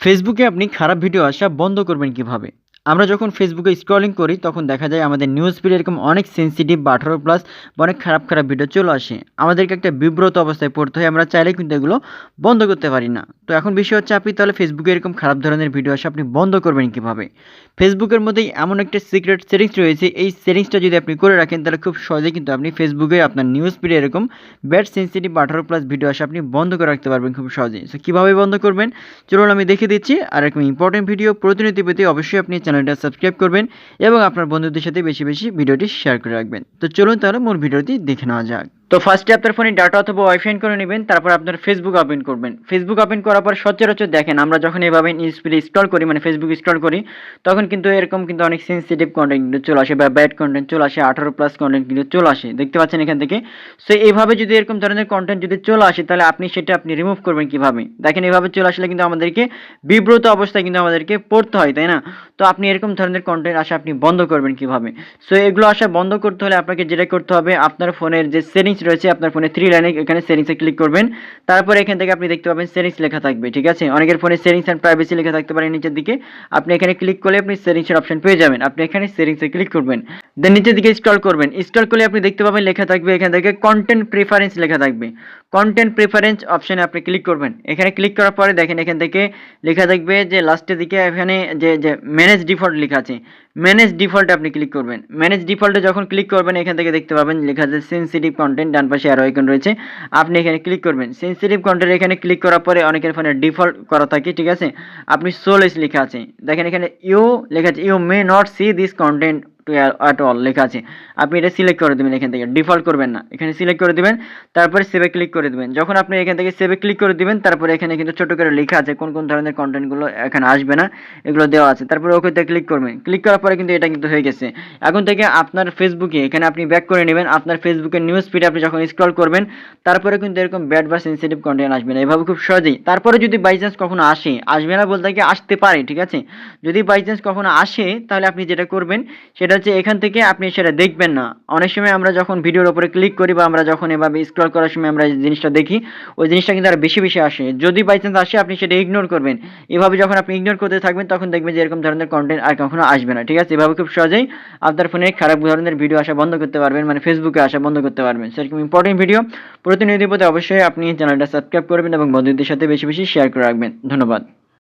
ফেসবুকে আপনি খারাপ ভিডিও আসা বন্ধ করবেন কীভাবে? আমরা যখন ফেসবুকে স্ক্রলিং করি, তখন দেখা যায় আমাদের নিউজ ফিড এরকম অনেক সেন্সিটিভ বা আঠারো প্লাস অনেক খারাপ খারাপ ভিডিও চলে আসে। আমাদেরকে একটা বিব্রত অবস্থায় পড়তে হয়, আমরা চাইলে কিন্তু এগুলো বন্ধ করতে পারি না। তো এখন বিষয় হচ্ছে, আপনি তাহলে ফেসবুকে এরকম খারাপ ধরনের ভিডিও আসে আপনি বন্ধ করবেন কীভাবে? ফেসবুকের মধ্যেই এমন একটা সিক্রেট সেটিংস রয়েছে, এই সেটিংসটা যদি আপনি করে রাখেন, তাহলে খুব সহজেই কিন্তু আপনি ফেসবুকে আপনার নিউজ ফিডে এরকম ব্যাড সেন্সিটিভ বা আঠারো প্লাস ভিডিও আসে আপনি বন্ধ করে রাখতে পারবেন খুব সহজেই। সো কীভাবে বন্ধ করবেন? চলুন আমি দেখে দিচ্ছি। আর এরকম ইম্পর্টেন্ট ভিডিও প্রতিনিধি পেতে অবশ্যই আপনি চ্যানেলটা সাবস্ক্রাইব করবেন এবং আপনার বন্ধুদের সাথে বেশি বেশি ভিডিওটি শেয়ার করে রাখবেন। তো চলুন তাহলে মূল ভিডিওটি দেখে নেওয়া যাক। তো ফার্স্টে আপনার ফোনে ডাটা অথবা ওয়াইফাই করে নেবেন, তারপর আপনার ফেসবুক ওপেন করবেন। ফেসবুক ওপেন করার পর সচরাচর দেখেন, আমরা যখন এভাবে নিউজফিড স্ক্রল করি মানে ফেসবুক স্ক্রল করি, তখন কিন্তু এরকম কিন্তু অনেক সেন্সিটিভ কন্টেন্ট কিন্তু চলে আসে বা ব্যাড কন্টেন্ট চলে আসে, আঠারো প্লাস কন্টেন্ট কিন্তু চলে আসে। দেখতে পাচ্ছেন এখান থেকে? সো এইভাবে যদি এরকম ধরনের কন্টেন্ট যদি চলে আসে, তাহলে আপনি সেটা আপনি রিমুভ করবেন কীভাবে? দেখেন, এভাবে চলে আসলে কিন্তু আমাদেরকে বিব্রত অবস্থায় কিন্তু আমাদেরকে পড়তে হয়, তাই না? তো আপনি এরকম ধরনের কন্টেন্ট আসা আপনি বন্ধ করবেন কীভাবে? সো এগুলো আসা বন্ধ করতে হলে আপনাকে যেটা করতে হবে, আপনার ফোনের যে সেটিংস রয়েছে, আপনার ফোনে থ্রি লাইনে এখানে সেটিংসে ক্লিক করবেন। তারপর এখান থেকে আপনি দেখতে পাবেন সেটিংস লেখা থাকবে, ঠিক আছে? অনেকের ফোনে সেটিংস অ্যান্ড প্রাইভেসি লেখা থাকতে পারে নিচের দিকে। আপনি এখানে ক্লিক করলে আপনি সেটিংসের অপশন পেয়ে যাবেন। আপনি এখানে সেটিংসে ক্লিক করবেন। দেন নিচের দিকে স্ক্রল করবেন। স্ক্রল করলে আপনি দেখতে পাবেন লেখা থাকবে, এখান থেকে কন্টেন্ট প্রেফারেন্স লেখা থাকবে। কন্টেন্ট প্রেফারেন্স অপশনে আপনি ক্লিক করবেন। এখানে ক্লিক করার পরে দেখেন এখান থেকে লেখা থাকবে যে লাস্টের দিকে এখানে যে যে ম্যানেজ ডিফল্ট লেখা আছে। ম্যানেজ ডিফল্টে আপনি ক্লিক করবেন। ম্যানেজ ডিফল্টে যখন ক্লিক করবেন, এখান থেকে দেখতে পাবেন লেখা আছে সেন্সিটিভ কন্টেন্ট ডান পাশে আরও আইকন রয়েছে। আপনি এখানে ক্লিক করবেন। সেন্সিটিভ কন্টেন্ট এখানে ক্লিক করার পরে অনেকের ফোনে ডিফল্ট করা থাকে, ঠিক আছে? আপনি সোলেস লেখা আছে। দেখেন এখানে ইউ লেখা আছে you may not see this content at all লেখা আছে। আপনি এটা সিলেক্ট করে দেবেন এখান থেকে। ডিফল্ট করবেন না। এখানে সিলেক্ট করে দেবেন, তারপরে সেভে ক্লিক করে দেবেন। যখন আপনি এখান থেকে সেভে ক্লিক করে দিবেন, তারপরে এখানে কিন্তু ছোটো করে লেখা আছে কোন কোন ধরনের কন্টেন্টগুলো এখানে আসবে না, এগুলো দেওয়া আছে। তারপরে ওকেতে ক্লিক করবেন। ক্লিক করার পরে কিন্তু এটা কিন্তু হয়ে গেছে। এখন থেকে আপনার ফেসবুকে এখানে আপনি ব্যাক করে নেবেন। আপনার ফেসবুকের নিউজ ফিডে আপনি যখন স্ক্রল করবেন, তারপরে কিন্তু এরকম ব্যাড বা সেন্সিটিভ কন্টেন্ট আসবে না। এভাবে খুব সহজেই। তারপরে যদি বাই চান্স কখনো আসে, আসবে না বলতে কি আসতে পারে, ঠিক আছে? যদি বাই চান্স কখনো আসে, তাহলে আপনি যেটা করবেন, সেটা হচ্ছে এখান থেকে আপনি সেটা দেখবেন না। অনেক সময় আমরা যখন ভিডিওর উপরে ক্লিক করি বা আমরা যখন এভাবে স্ক্রল করার সময় আমরা জিনিসটা দেখি, ওই জিনিসটা কিন্তু আরও বেশি বেশি আসে। যদি বাই চান্স আসে, আপনি সেটা ইগনোর করবেন। এভাবে যখন আপনি ইগনোর করতে থাকবেন, তখন দেখবেন যে এরকম ধরনের কন্টেন্ট আর কখনো আসবে না। ঠিক আছে? এভাবে খুব সহজেই আপনার ফোনে খারাপ ধরনের ভিডিও আসা বন্ধ করতে পারবেন মানে ফেসবুকে আসা বন্ধ করতে পারবেন। সেরকম ইম্পর্টেন্ট ভিডিও প্রতিনিধি পথে অবশ্যই আপনি চ্যানেলটা সাবস্ক্রাইব করবেন এবং বন্ধুদের সাথে বেশি বেশি শেয়ার করে রাখবেন। ধন্যবাদ।